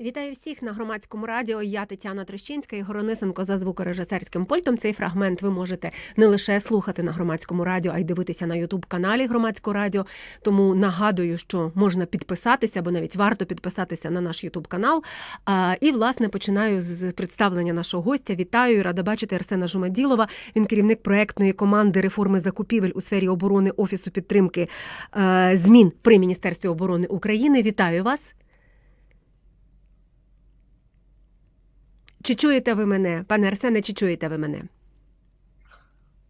Вітаю всіх на громадському радіо. Я Тетяна Трощинська і Горонисенко за звукорежисерським пультом. Цей фрагмент ви можете не лише слухати на громадському радіо, а й дивитися на Ютуб каналі Громадського радіо. Тому нагадую, що можна підписатися, або навіть варто підписатися на наш Ютуб канал. І власне починаю з представлення нашого гостя. Вітаю рада бачити Арсена Жумаділова. Він керівник проектної команди реформи закупівель у сфері оборони офісу підтримки е, змін при міністерстві оборони України. Вітаю вас. Чи чуєте ви мене, пане Арсене, чи чуєте ви мене?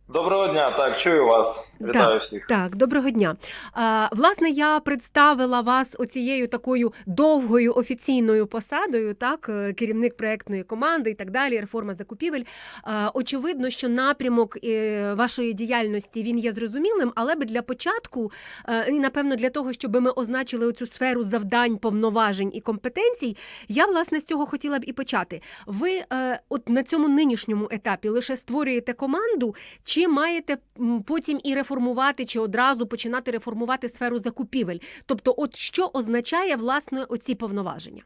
Доброго дня, так, чую вас. Вітаю всіх. Так, доброго дня. А, власне, я представила вас оцією такою довгою офіційною посадою, так, е, керівник проектної команди і так далі, реформа закупівель. А, очевидно, що напрямок е, вашої діяльності він є зрозумілим, але би для початку, е, і напевно для того, щоб ми означили оцю сферу завдань, повноважень і компетенцій, я власне з цього хотіла б і почати. Ви от на цьому нинішньому етапі лише створюєте команду, чи маєте потім і реформувати, чи одразу починати реформувати сферу закупівель? Тобто, от що означає власне оці повноваження?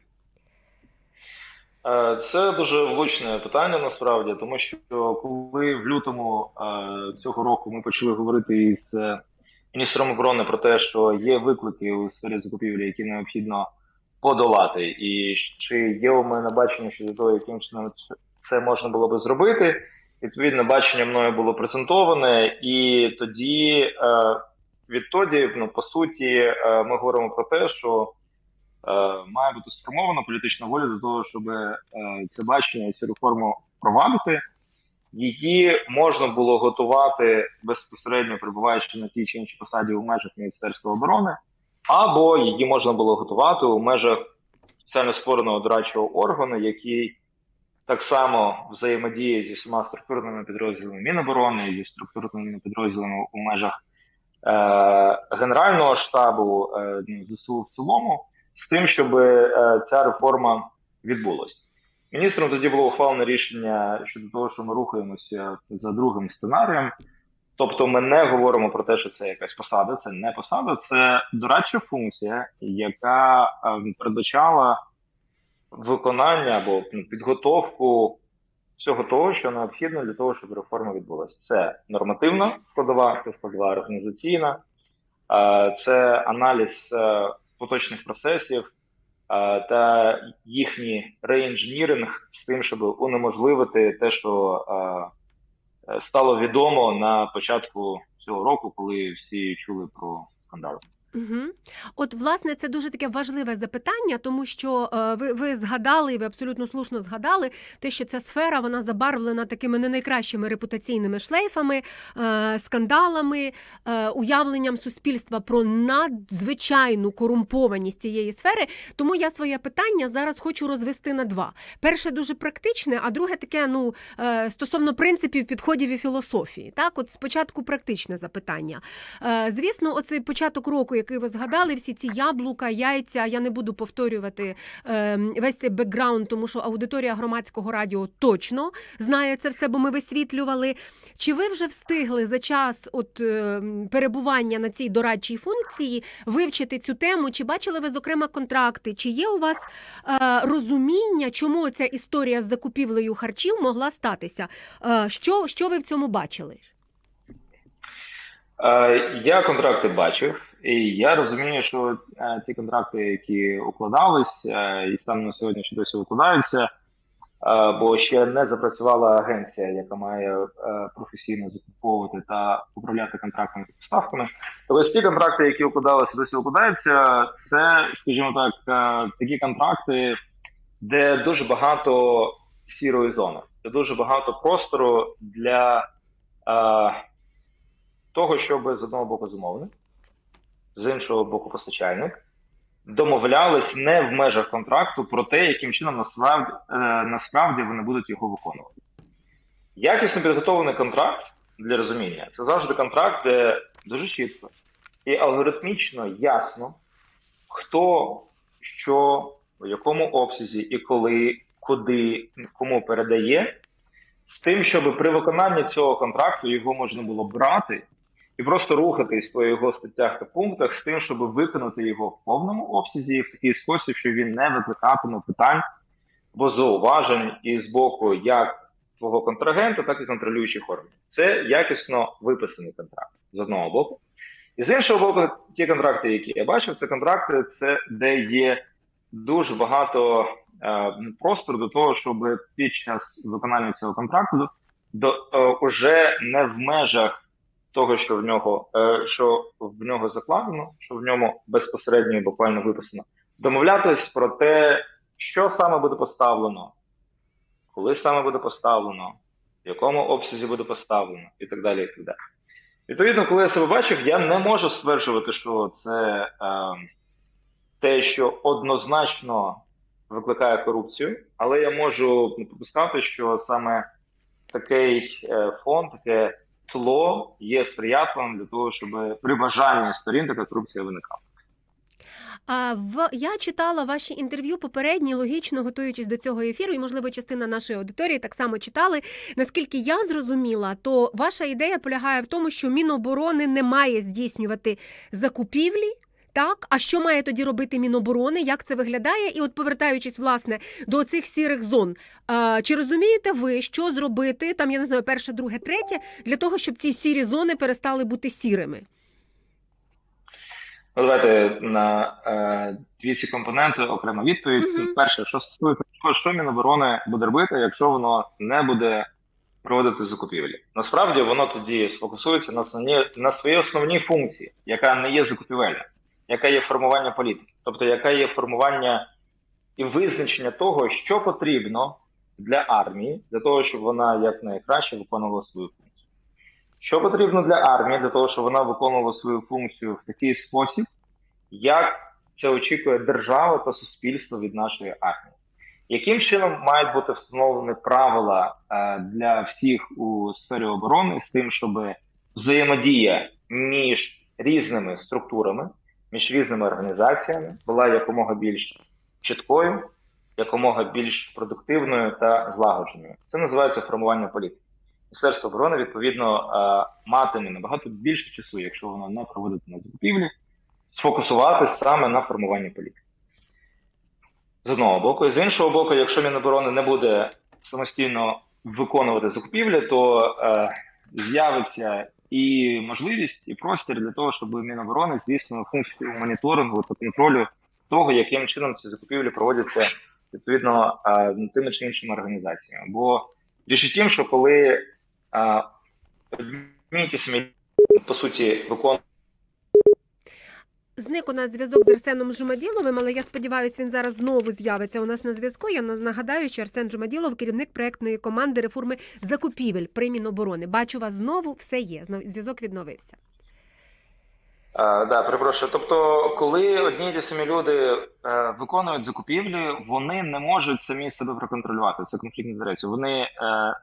Е, Це дуже влучне питання насправді, тому що коли в лютому е, цього року ми почали говорити із е, міністром оборони про те, що є виклики у сфері закупівлі, які необхідно подолати, і чи є у мене бачення щодо того, яким чином це можна було би зробити. Відповідне бачення мною було презентоване, і тоді, е, відтоді, ну по суті, е, ми говоримо про те, що е, має бути сформована політична воля до того, щоб це бачення, цю реформу впровадити. Її можна було готувати безпосередньо перебуваючи на тій чи іншій посаді у межах Міністерства оборони, або її можна було готувати у межах спеціально створеного дорадчого органу, який так само взаємодіє зі всіма структурними підрозділами Міноборони, зі структурними підрозділами у межах е, Генерального штабу е, ну, ЗСУ в цілому, з тим, щоб е, ця реформа відбулася. Міністром тоді було ухвалене рішення щодо того, що ми рухаємося за другим сценарієм. Тобто, ми не говоримо про те, що це якась посада, це не посада, це дорадча функція, яка е, передбачала виконання або ну, підготовку всього того, що необхідно для того, щоб реформа відбулася. Це нормативна складова, це складова організаційна, це аналіз е, поточних процесів та їхній реінженіринг з тим, щоб унеможливити те, що стало відомо на початку цього року, коли всі чули про скандал. Угу. От, власне, це дуже таке важливе запитання, тому що е, ви, ви згадали, і ви абсолютно слушно згадали, те, що ця сфера вона забарвлена такими не найкращими репутаційними шлейфами, е, скандалами, е, уявленням суспільства про надзвичайну корумпованість цієї сфери. Тому я своє питання зараз хочу розвести на два: перше дуже практичне, а друге таке ну е, стосовно принципів, підходів і філософії. Так, от спочатку практичне запитання. Е, Звісно, оцей початок року, який ви згадали, всі ці яблука, яйця. Я не буду повторювати е, весь цей бекграунд, тому що аудиторія громадського радіо точно знає це все, бо ми висвітлювали. Чи ви вже встигли за час от е, перебування на цій дорадчій функції вивчити цю тему? Чи бачили ви зокрема контракти? Чи є у вас е, розуміння, чому ця історія з закупівлею харчів могла статися? Е, що, що ви в цьому бачили? Е, Я контракти бачив, і я розумію, що е, ті контракти, які укладались, е, і станом на сьогодні ще досі укладаються, е, бо ще не запрацювала агенція, яка має професійно закуповувати та управляти контрактами та поставками. Тобто ті контракти, які укладалися, досі укладаються, це, скажімо так, такі контракти, де дуже багато сірої зони, де дуже багато простору для. того, щоб з одного боку замовник, з іншого боку постачальник домовлялись не в межах контракту про те, яким чином насправді, е, насправді вони будуть його виконувати. Якісно підготовлений контракт для розуміння це завжди контракт, де дуже чітко і алгоритмічно ясно, хто, що, в якому обсязі і коли куди кому передає, з тим, щоб при виконанні цього контракту його можна було брати і просто рухатись по його статтях та пунктах з тим, щоб виконати його в повному обсязі в такий спосіб, що він не викликатиме питань або зауважень із боку як твого контрагента, так і контролюючих органів. Це якісно виписаний контракт з одного боку. І з іншого боку, ті контракти, які я бачив, це контракти, це де є дуже багато е, простору до того, щоб під час виконання цього контракту до е, уже не в межах того, що в нього е, що в нього закладено, що в ньому безпосередньо і буквально виписано, домовлятись про те, що саме буде поставлено, коли саме буде поставлено, в якому обсязі буде поставлено, і так далі. І так далі. Відповідно, коли я себе бачив, я не можу стверджувати, що це е, те, що однозначно викликає корупцію, але я можу припускати, що саме такий е, фонд, таке тло є сприятливим для того, щоб при бажанні сторін така корупція виникала. А в я читала ваші інтерв'ю попередні, логічно готуючись до цього ефіру, і можливо, частина нашої аудиторії так само читали. Наскільки я зрозуміла, то ваша ідея полягає в тому, що Міноборони не має здійснювати закупівлі. Так, а що має тоді робити Міноборони? Як це виглядає? І от повертаючись власне до цих сірих зон, чи розумієте ви, що зробити там? Я не знаю, перше, друге, третє, для того, щоб ці сірі зони перестали бути сірими? Ну, давайте на е, дві ці компоненти окремо відповідь. Мгм. Перше, що стосується що Міноборони буде робити, якщо воно не буде проводити закупівлі. Насправді воно тоді сфокусується на основні на своїй основній функції, яка не є закупівельна, яка є формування політики, тобто яка є формування і визначення того, що потрібно для армії, для того, щоб вона якнайкраще виконувала свою функцію. Що потрібно для армії для того, щоб вона виконувала свою функцію в такий спосіб, як це очікує держава та суспільство від нашої армії? Яким чином мають бути встановлені правила е, для всіх у сфері оборони з тим, щоб взаємодія між різними структурами, між різними організаціями була якомога більш чіткою, якомога більш продуктивною та злагодженою? Це називається формування політики. Міністерство оборони відповідно е, матиме набагато більше часу, якщо воно не проводитиме закупівлі, сфокусуватися саме на формуванні політики. З одного боку, і з іншого боку, якщо Міноборони не буде самостійно виконувати закупівлі, то е, з'явиться і можливість, і простір для того, щоб Міноборони здійснили функцію моніторингу та контролю того, яким чином ці закупівлі проводяться відповідно тими чи іншими організаціями. Бо річ у тім, що коли одні ті по суті, виконують Зник у нас зв'язок з Арсеном Жумаділовим, але я сподіваюся, він зараз знову з'явиться у нас на зв'язку. Я нагадаю, що Арсен Жумаділов, керівник проектної команди реформи закупівель при Міноборони. Бачу вас знову, все є. Зв'язок відновився. А, да, перепрошую. Тобто, коли одні ті самі люди е, виконують закупівлі, вони не можуть самі себе проконтролювати. Це конфлікт інтересів. Вони е,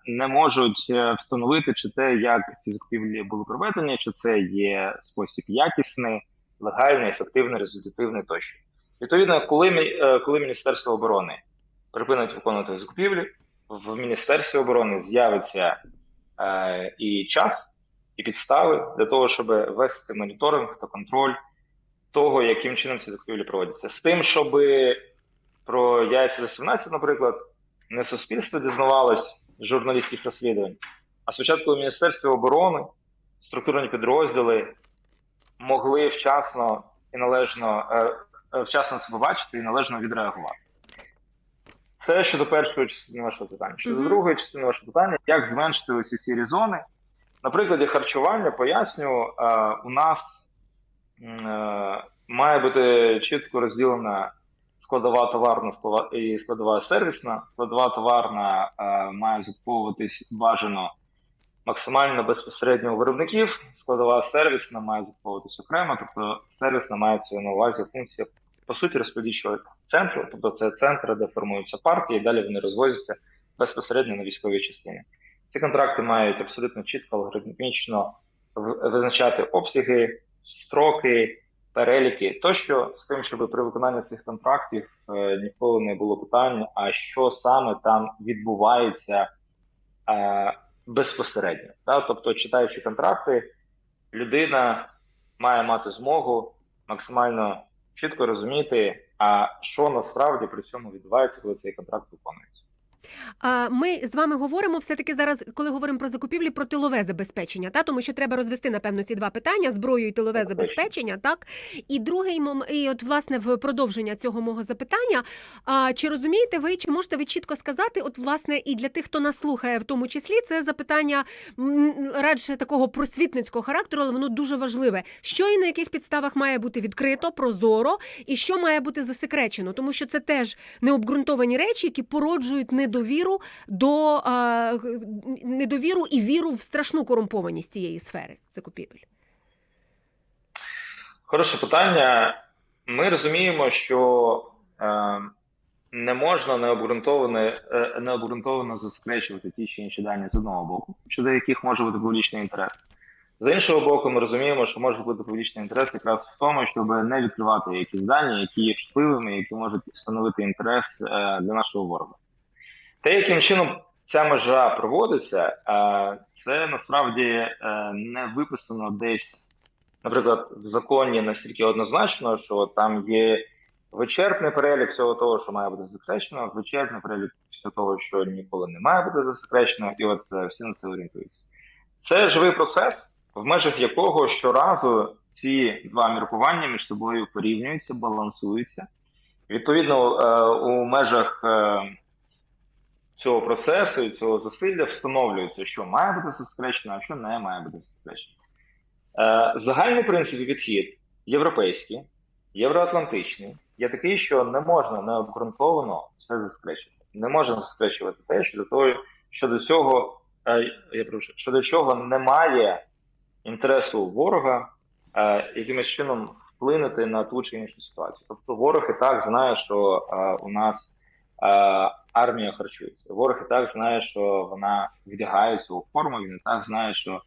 не можуть е, встановити, чи те, як ці закупівлі були проведені, чи це є спосіб якісний, легальний, ефективний, результативний тощо. Відповідно, коли е, коли Міністерство оборони припинить виконувати закупівлі, в Міністерстві оборони з'явиться е, і час і підстави для того, щоб вести моніторинг та контроль того, яким чином ці закупівлі проводяться. З тим, щоб про яйця за 17, наприклад, не суспільство дізнавалось журналістських розслідувань, а спочатку у Міністерстві оборони структурні підрозділи могли вчасно і належно е, е, вчасно це побачити і належно відреагувати. Це щодо першої частини вашого питання. Щодо Мгм. другої частини вашого питання, як зменшити оці сірі зони, на прикладі харчування поясню, е, у нас має бути чітко розділена складова товарна і складова сервісна. Складова товарна має закуповуватись бажано максимально безпосередньо у виробників. Складова сервісна має закуповуватись окремо, тобто сервісна мається на увазі функція по суті розподільчого центру, тобто це центри, де формуються партії, і далі вони розвозяться безпосередньо на військові частини. Ці контракти мають абсолютно чітко алгоритмічно визначати обсяги, строки, переліки тощо з тим, щоб при виконанні цих контрактів е, ніколи не було питань, а що саме там відбувається е, безпосередньо. Та? Тобто, читаючи контракти, людина має мати змогу максимально чітко розуміти, а що насправді при цьому відбувається, коли цей контракт виконується. Ми з вами говоримо все-таки зараз, коли говоримо про закупівлі, про тилове забезпечення, та тому що треба розвести напевно ці два питання: зброю і тилове Так, забезпечення. Так і другий і от власне в продовження цього мого запитання. Чи розумієте ви, чи можете ви чітко сказати? От, власне, і для тих, хто нас слухає, в тому числі, це запитання радше такого просвітницького характеру, але воно дуже важливе. Що і на яких підставах має бути відкрито, прозоро, і що має бути засекречено, тому що це теж необґрунтовані речі, які породжують недовіру до а, недовіру і віру в страшну корумпованість цієї сфери закупівель. Хороше питання. Ми розуміємо, що е, не можна необґрунтовано, е, необґрунтовано засекречувати ті чи інші дані з одного боку, щодо яких може бути публічний інтерес. З іншого боку, ми розуміємо, що може бути публічний інтерес якраз в тому, щоб не відкривати якісь дані, які є чутливими, які можуть становити інтерес е, для нашого ворога. Те, яким чином ця межа проводиться, е, це насправді е, не виписано десь наприклад, в законі настільки однозначно, що там є вичерпний перелік всього того, що має бути засекречено, вичерпний перелік всього того, що ніколи не має бути засекречено, і от е, всі на це орієнтуються. Це живий процес, в межах якого щоразу ці два міркування між собою порівнюються, балансуються. Відповідно, у межах цього процесу і цього зусилля встановлюється, що має бути засекречено, а що не має бути засекречено. Е, Загальний принцип і підхід європейський, євроатлантичний, є такий, що не можна необґрунтовано все засекречувати. Не можна засекречувати те, що до того, що до цього, е, я прошу, що до чого немає інтересу ворога е, якимось чином вплинути на ту чи іншу ситуацію. Тобто ворог і так знає, що е, у нас армія харчується. Ворог і так знає, що вона вдягається у форму, він і так знає, що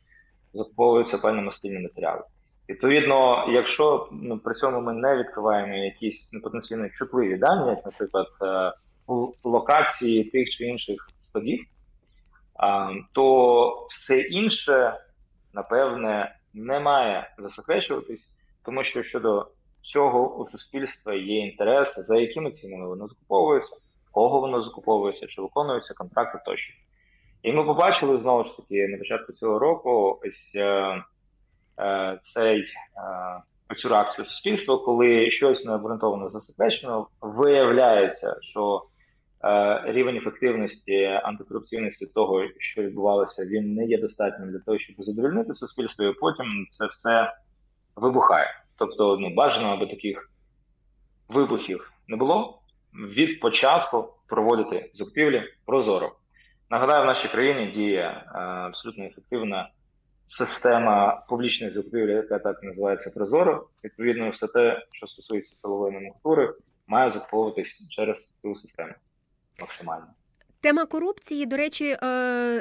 закуповуються певні настільні матеріали. Відповідно, якщо ну, при цьому ми не відкриваємо якісь ну, потенційно чутливі дані, як, наприклад, е, локації тих чи інших складів, то все інше, напевне, не має засекречуватись, тому що щодо цього у суспільства є інтереси, за якими цінами воно закуповується, кого воно закуповується, чи виконуються контракти тощо. І ми побачили знову ж таки на початку цього року ось е, е, цей е, цю реакцію суспільства, коли щось необґрунтовано засекречено, виявляється, що е, рівень ефективності антикорупційності того, що відбувалося, він не є достатнім для того, щоб задовольнити суспільство, і потім це все вибухає. Тобто, ну бажано, аби таких вибухів не було від початку проводити закупівлі прозоро. Нагадаю, в нашій країні діє е, абсолютно ефективна система публічної закупівлі, яка так називається Прозоро. Відповідно, все те, що стосується силової номенклатури, має закуповуватись через цю систему максимально. Тема корупції, до речі, е,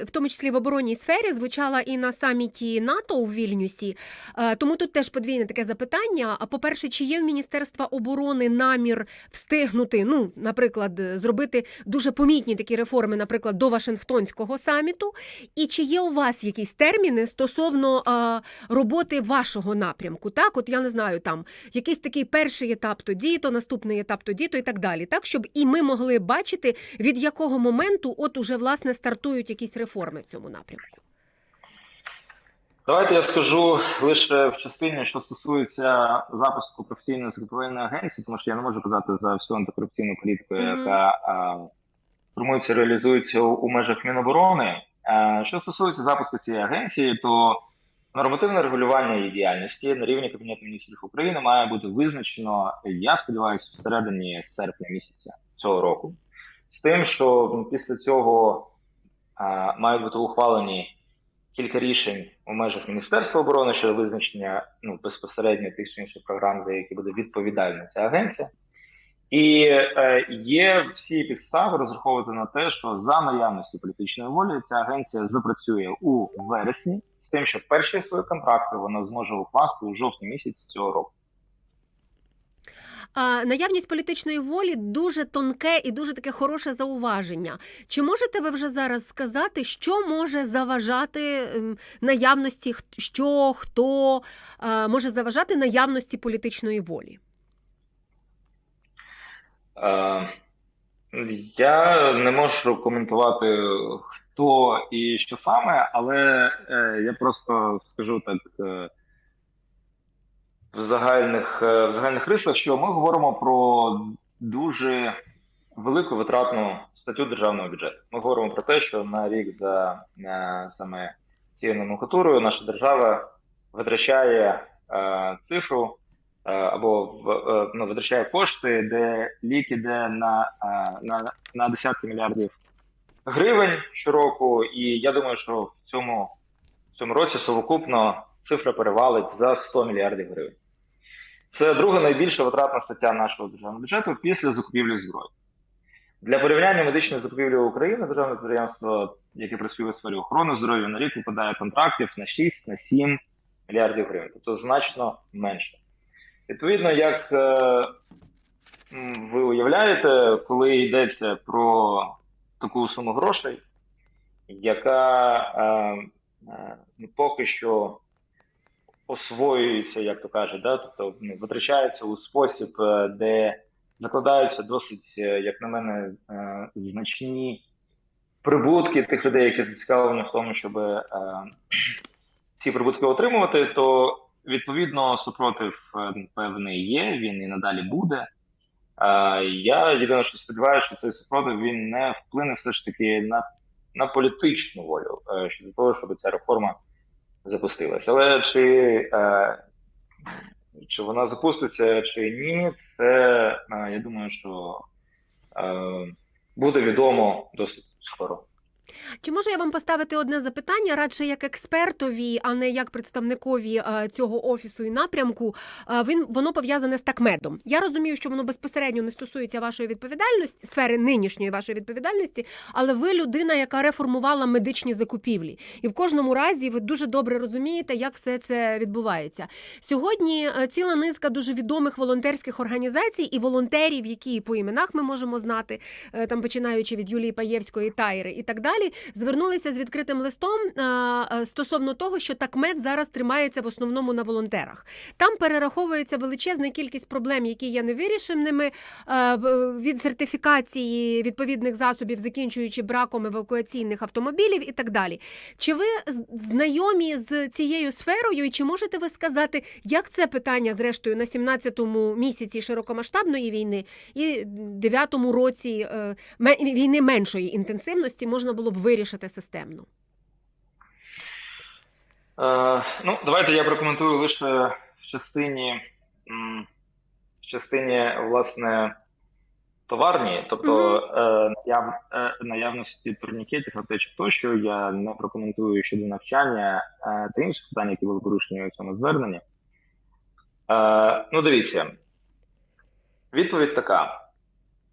в тому числі в оборонній сфері, звучала і на саміті НАТО у Вільнюсі. Е, Тому тут теж подвійне таке запитання. А по-перше, чи є в Міністерства оборони намір встигнути, ну, наприклад, зробити дуже помітні такі реформи, наприклад, до Вашингтонського саміту? І чи є у вас якісь терміни стосовно е, роботи вашого напрямку? Так, от я не знаю, там якийсь такий перший етап тоді, то наступний етап тоді, то і так далі. Так, щоб і ми могли бачити, від якого моменту от уже власне стартують якісь реформи в цьому напрямку. Давайте я скажу лише в частині, що стосується запуску професійної закупівельної агенції, тому що я не можу казати за всю антикорупційну політику, Мгм. яка а, формується, реалізується у, у межах Міноборони. А, що стосується запуску цієї агенції, то нормативне регулювання її діяльності на рівні Кабінету міністрів України має бути визначено, я сподіваюся, всередині серпня місяця цього року, з тим, що ну, після цього а, мають бути ухвалені кілька рішень у межах Міністерства оборони щодо визначення ну, безпосередньо тих чи інших програм, за які буде відповідальна ця агенція. І е, є всі підстави розраховувати на те, що за наявності політичної волі ця агенція запрацює у вересні, з тим, що перші свої контракти вона зможе укласти у жовтні місяці цього року. Наявність політичної волі дуже тонке і дуже таке хороше зауваження. Чи можете ви вже зараз сказати, що може заважати ем, наявності, що хто може заважати наявності політичної волі? Е, Я не можу коментувати, хто і що саме, але е, я просто скажу так е, в загальних, е, в загальних рисах, що ми говоримо про дуже велику витратну статтю державного бюджету. Ми говоримо про те, що на рік за е, саме цією номенклатурою наша держава витрачає е, цифру е, або в, е, ну, витрачає кошти, де лік іде на, е, на, на десятки мільярдів гривень щороку. І я думаю, що в цьому, в цьому році совокупно цифра перевалить за 100 мільярдів гривень. Це друга найбільша витратна стаття нашого державного бюджету після закупівлі зброї. Для порівняння медичної закупівлі України державне підприємство, яке працює у сфері охорони здоров'я, на рік випадає контрактів на 6 на 7 мільярдів гривень, тобто значно менше. Відповідно, як е, ви уявляєте, коли йдеться про таку суму грошей, яка е, е, ну, поки що освоюється, як то кажуть, да? тобто ну, витрачається у спосіб, е, де закладаються досить, е, як на мене, е, значні прибутки тих людей, які зацікавлені в тому, щоб ці прибутки отримувати, то відповідно супротив певний є, він і надалі буде. Я єдине, що сподіваюся, що цей супротив він не вплине все ж таки на, на політичну волю щодо того, щоб ця реформа запустилася. Але чи, е, чи вона запуститься, чи ні, це е, я думаю, що е, буде відомо досить скоро. Чи можу я вам поставити одне запитання, радше як експертові, а не як представникові е, цього офісу і напрямку? Е, Він воно пов'язане з такмедом. Я розумію, що воно безпосередньо не стосується вашої відповідальності, сфери нинішньої вашої відповідальності, але ви людина, яка реформувала медичні закупівлі, і в кожному разі ви дуже добре розумієте, як все це відбувається. Сьогодні е, ціла низка дуже відомих волонтерських організацій і волонтерів, які по іменах ми можемо знати, там починаючи від Юлії Паєвської Тайри і так далі, звернулися з відкритим листом стосовно того, що такмед зараз тримається в основному на волонтерах. Там перераховується величезна кількість проблем, які є невирішеними е, від сертифікації відповідних засобів, закінчуючи браком евакуаційних автомобілів і так далі. Чи ви знайомі з цією сферою, і чи можете ви сказати, як це питання, зрештою, на 17-му місяці широкомасштабної війни і 9-му році е, війни меншої інтенсивності можна було б вирішити системно? Е, ну, давайте я прокоментую лише в частині, в частині власне товарні, тобто е, наяв, е, наявності турнікетів, аптечок тощо. Я не прокоментую щодо навчання е, та інших питань, які були порушені у цьому зверненні. Е, ну, дивіться, відповідь така: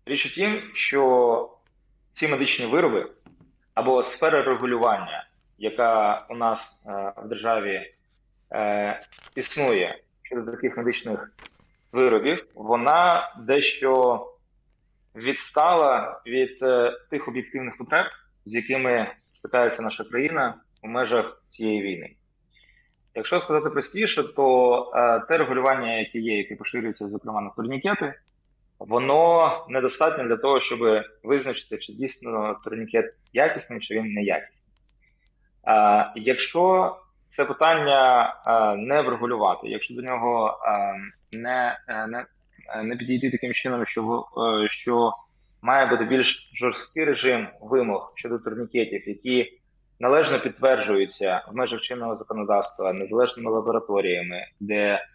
річ у тім, що ці медичні вироби або сфера регулювання яка у нас е, в державі е, існує щодо таких медичних виробів, вона дещо відстала від е, тих об'єктивних потреб, з якими стикається наша країна у межах цієї війни. Якщо сказати простіше, то те регулювання, яке є, яке поширюється, зокрема на турнікети, воно недостатньо для того, щоб визначити, чи дійсно турнікет якісний, чи він неякісний. Е, якщо це питання е, не врегулювати, якщо до нього е, не, е, не, е, не підійти таким чином, що, е, що має бути більш жорсткий режим вимог щодо турнікетів, які належно підтверджуються в межах чинного законодавства незалежними лабораторіями, де,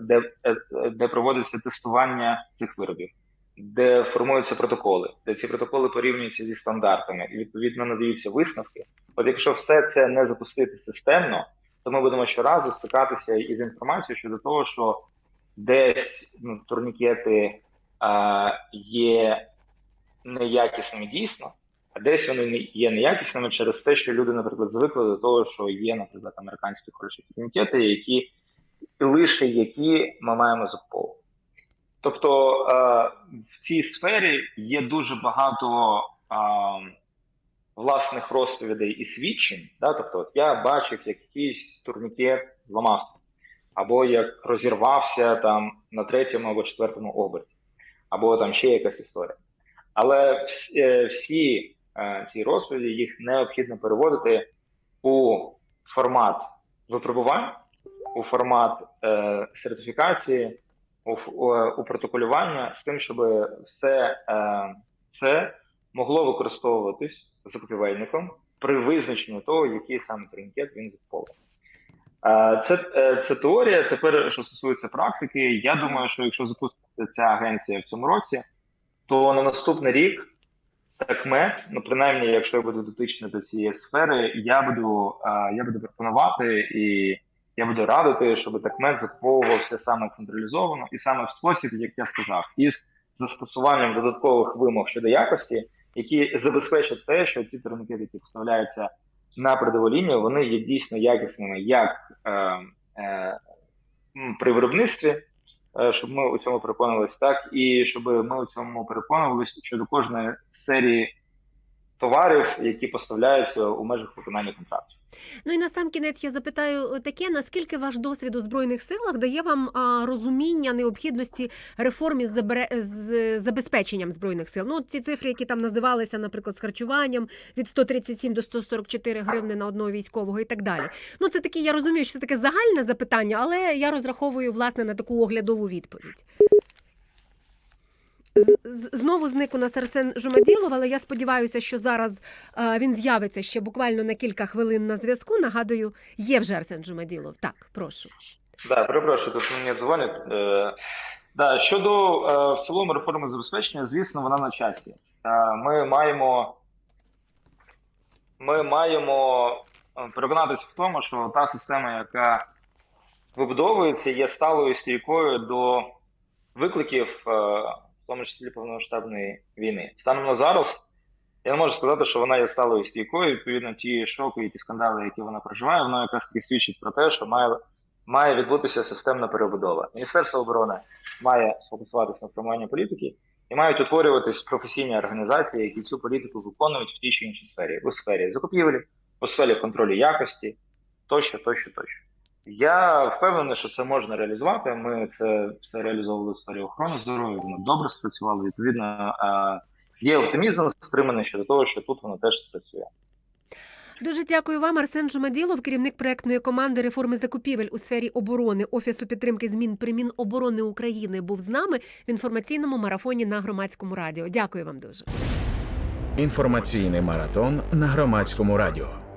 де, е, де проводиться тестування цих виробів, де формуються протоколи, де ці протоколи порівнюються зі стандартами і відповідно надаються висновки. От якщо все це не запустити системно, то ми будемо щоразу стикатися із інформацією щодо того, що десь ну, турнікети а, є неякісними дійсно, а десь вони не є неякісними через те, що люди, наприклад, звикли до того, що є, наприклад, американські хороші турнікети, які лише які ми маємо закуповувати. Тобто е, в цій сфері є дуже багато е, власних розповідей і свідчень. Да? Тобто, от я бачив, як якийсь турнікет зламався, або як розірвався там на третьому або четвертому оберті, або там ще якась історія. Але е, всі ці розповіді їх необхідно переводити у формат випробувань, у формат е, сертифікації, у, у, протоколювання з тим, щоб все е, це могло використовуватись закупівельником при визначенні того, який саме турнікет він закуповує. Е, Це, е, це теорія. Тепер, що стосується практики, я думаю, що якщо запуститься ця агенція в цьому році, то на наступний рік такмет, ну принаймні, якщо я буду дотичний до цієї сфери, я буду, е, я буду пропонувати і я буду радити, щоб такмет закуповувався саме централізовано і саме в спосіб, як я сказав, із застосуванням додаткових вимог щодо якості, які забезпечать те, що ті турнікети, які поставляються на передову вони є дійсно якісними як е, е, при виробництві, е, щоб ми у цьому переконувалися, так і щоб ми у цьому переконувалися щодо кожної серії товарів, які поставляються у межах виконання контракту. Ну і на сам кінець я запитаю таке: наскільки ваш досвід у збройних силах дає вам розуміння необхідності реформ із забезпеченням збройних сил? Ну, ці цифри, які там називалися, наприклад, з харчуванням від 137 до 144 гривни на одного військового і так далі. Ну, це такі, я розумію, що це таке загальне запитання, але я розраховую власне на таку оглядову відповідь. Знову зник у нас Арсен Жумаділов, але я сподіваюся, що зараз е, він з'явиться ще буквально на кілька хвилин на зв'язку. Нагадую, є вже Арсен Жумаділов. Так, прошу. Да, перепрошую, тут мені дзвонять. Е, да, щодо е, в цілому реформи забезпечення, звісно, вона на часі. Ми маємо ми маємо переконатися в тому, що та система, яка вибудовується, є сталою стійкою до викликів, тому числі повномасштабної війни. Станом на зараз я не можу сказати, що вона є сталою стійкою. Відповідно, ті шоки і ті скандали, які вона проживає, воно якраз таки свідчить про те, що має має відбутися системна перебудова. Міністерство оборони має сфокусуватися на формуванні політики і мають утворюватись професійні організації, які цю політику виконують в тій чи іншій сфері, у сфері закупівлі, у сфері контролю якості, тощо, тощо, тощо. Я впевнений, що це можна реалізувати. Ми це все реалізовували в сфері охорони здоров'я, воно добре спрацювало. Відповідно, е, є оптимізм стриманий щодо того, що тут воно теж спрацює. Дуже дякую вам, Арсен Жумаділов, керівник проектної команди реформи закупівель у сфері оборони Офісу підтримки змін при Міноборони України. Був з нами в інформаційному марафоні на громадському радіо. Дякую вам дуже. Інформаційний маратон на громадському радіо.